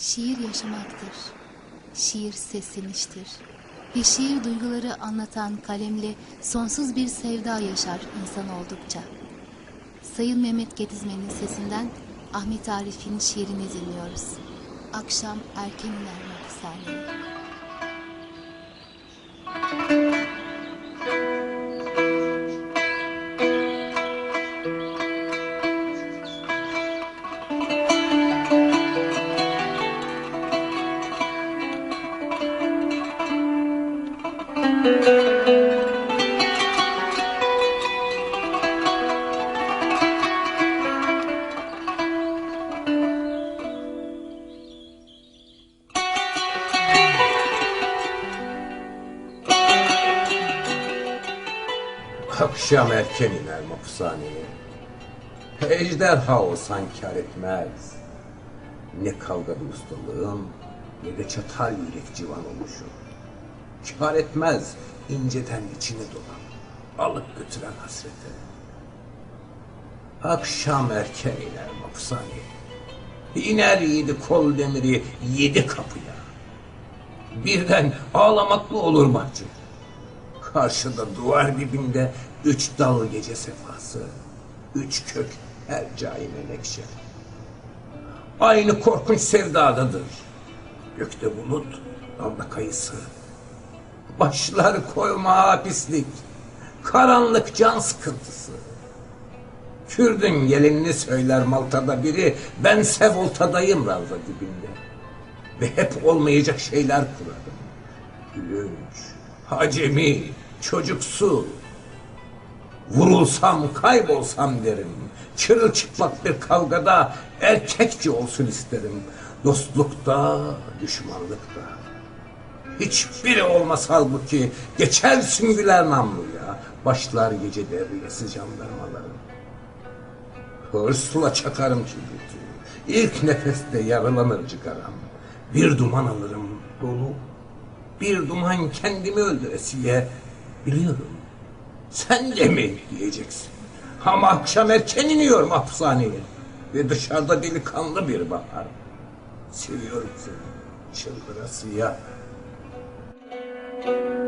Şiir yaşamaktır. Şiir sesleniştir. Ve şiir duyguları anlatan kalemle sonsuz bir sevda yaşar insan oldukça. Sayın Mehmet Gedizmen'in sesinden Ahmet Arif'in şiirini dinliyoruz. Akşam erken iner hapishaneye. Akşam erken iner mahpushaneye. Ejderha olsan kar etmez. Ne kavgada ustalığım ne de çatal yürek civan olmuşum. Kar etmez inceden içine dolan. Alıp götüren hasrete. Akşam erken iner mahpushaneye. İner yedi kol demiri yedi kapıya. Birden ağlamaklı olur bahçe. Karşıda duvar dibinde üç dal gece sefası, üç kök her cai menekşe. Aynı korkunç sevdadadır. Gökte bulut, dalda kayısı. Başlar koyma pislik, karanlık can sıkıntısı. Kürdün gelinini söyler Malta'da biri, ben Sevolta'dayım Ravza dibinde. Ve hep olmayacak şeyler kurarım. Gülünç, hacemi, çocuksu. Vurulsam, kaybolsam derim. Çırılçıplak bir kavgada erkekçe olsun isterim. Dostlukta, düşmanlıkta. Hiçbiri olmaz halbuki geçer süngüler namluya. Başlar gece devriyesi jandarmaların. Hırsla çakarım kibriti. İlk nefeste yaralanır cigaram. Bir duman alırım dolu. Bir duman kendimi öldüresiye biliyorum. Sen de mi diyeceksin. Ama akşam erken iniyorum hapishaneye. Ve dışarıda delikanlı bir bahar. Seviyorum seni. Çıldırasıya. Thank you.